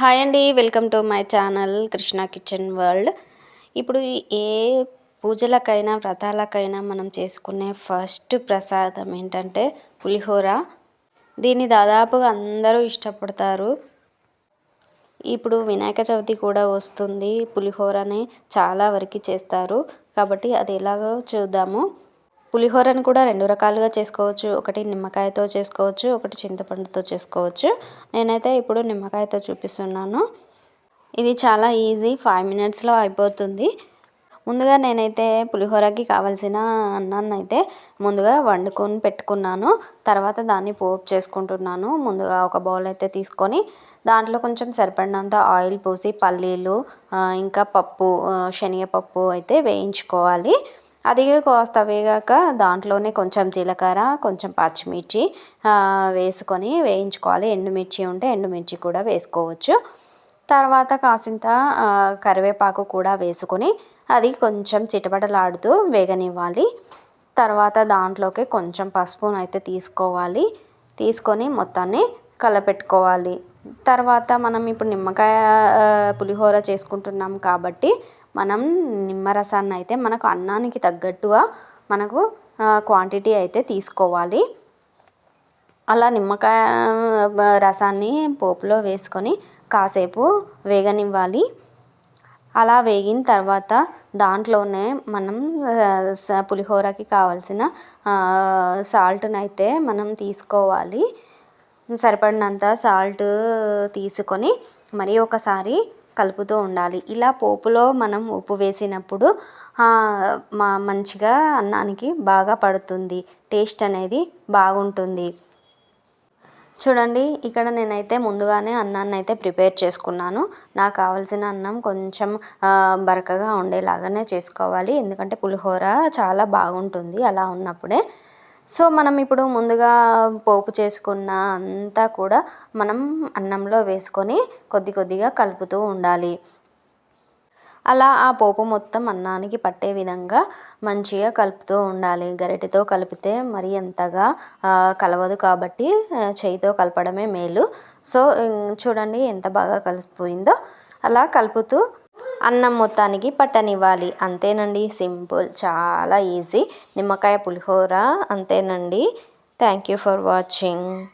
Hi అండి welcome to my channel Krishna kitchen world. ఇప్పుడు ఏ పూజలకైనా వ్రతాలకైనా మనం చేసుకునే ఫస్ట్ ప్రసాదం ఏంటంటే పులిహోర. దీన్ని దాదాపుగా అందరూ ఇష్టపడతారు. ఇప్పుడు వినాయక చవితి కూడా వస్తుంది. పులిహోరని చాలా వరకు చేస్తారు. కాబట్టి అది ఎలాగో చూద్దాము. పులిహోరను కూడా రెండు రకాలుగా చేసుకోవచ్చు. ఒకటి నిమ్మకాయతో చేసుకోవచ్చు ఒకటి చింతపండుతో చేసుకోవచ్చు. నేనైతే ఇప్పుడు నిమ్మకాయతో చూపిస్తున్నాను. ఇది చాలా ఈజీ ఫైవ్ మినిట్స్లో అయిపోతుంది. ముందుగా నేనైతే పులిహోరకి కావాల్సిన అన్నాన్ని అయితే ముందుగా వండుకొని పెట్టుకున్నాను. తర్వాత దాన్ని పోపు చేసుకుంటున్నాను. ముందుగా ఒక బౌల్ అయితే తీసుకొని దాంట్లో కొంచెం సరిపడినంత ఆయిల్ పోసి పల్లీలు ఇంకా పప్పు శనగపప్పు అయితే వేయించుకోవాలి. అది కాస్త వేగాక దాంట్లోనే కొంచెం జీలకర్ర కొంచెం పచ్చిమిర్చి వేసుకొని వేయించుకోవాలి. ఎండుమిర్చి ఉంటే ఎండుమిర్చి కూడా వేసుకోవచ్చు. తర్వాత కాసింత కరివేపాకు కూడా వేసుకొని అది కొంచెం చిటపటలాడుతూ వేగనివ్వాలి. తర్వాత దాంట్లోకి కొంచెం పసుపును అయితే తీసుకోవాలి. తీసుకొని మొత్తాన్ని కలపెట్టుకోవాలి. తర్వాత మనం ఇప్పుడు నిమ్మకాయ పులిహోర చేసుకుంటున్నాం కాబట్టి మనం నిమ్మరసాన్ని అయితే మనకు అన్నానికి తగ్గట్టుగా మనకు క్వాంటిటీ అయితే తీసుకోవాలి. అలా నిమ్మకాయ రసాన్ని పోపులో వేసుకొని కాసేపు వేగనివ్వాలి. అలా వేగిన తర్వాత దాంట్లోనే మనం పులిహోరకి కావాల్సిన సాల్ట్ని అయితే మనం తీసుకోవాలి. సరిపడినంత సాల్ట్ తీసుకొని మరి ఒకసారి కలుపుతూ ఉండాలి. ఇలా పోపులో మనం ఉప్పు వేసినప్పుడు మా మంచిగా అన్నానికి బాగా పడుతుంది. టేస్ట్ అనేది బాగుంటుంది. చూడండి ఇక్కడ నేనైతే ముందుగానే అన్నాన్ని అయితే ప్రిపేర్ చేసుకున్నాను. నాకు కావాల్సిన అన్నం కొంచెం బరకగా ఉండేలాగానే చేసుకోవాలి. ఎందుకంటే పులిహోర చాలా బాగుంటుంది అలా ఉన్నప్పుడే. సో మనం ఇప్పుడు ముందుగా పోపు చేసుకున్న అంతా కూడా మనం అన్నంలో వేసుకొని కొద్ది కొద్దిగా కలుపుతూ ఉండాలి. అలా ఆ పోపు మొత్తం అన్నానికి పట్టే విధంగా మంచిగా కలుపుతూ ఉండాలి. గరిటెతో కలిపితే మరి అంతగా కలవదు కాబట్టి చేయితో కలపడమే మేలు. సో చూడండి ఎంత బాగా కలిసిపోయిందో. అలా కలుపుతూ అన్నం మొత్తానికి పట్టనివ్వాలి. అంతేనండి. సింపుల్. చాలా ఈజీ. నిమ్మకాయ పులిహోర. అంతేనండి. Thank you for watching.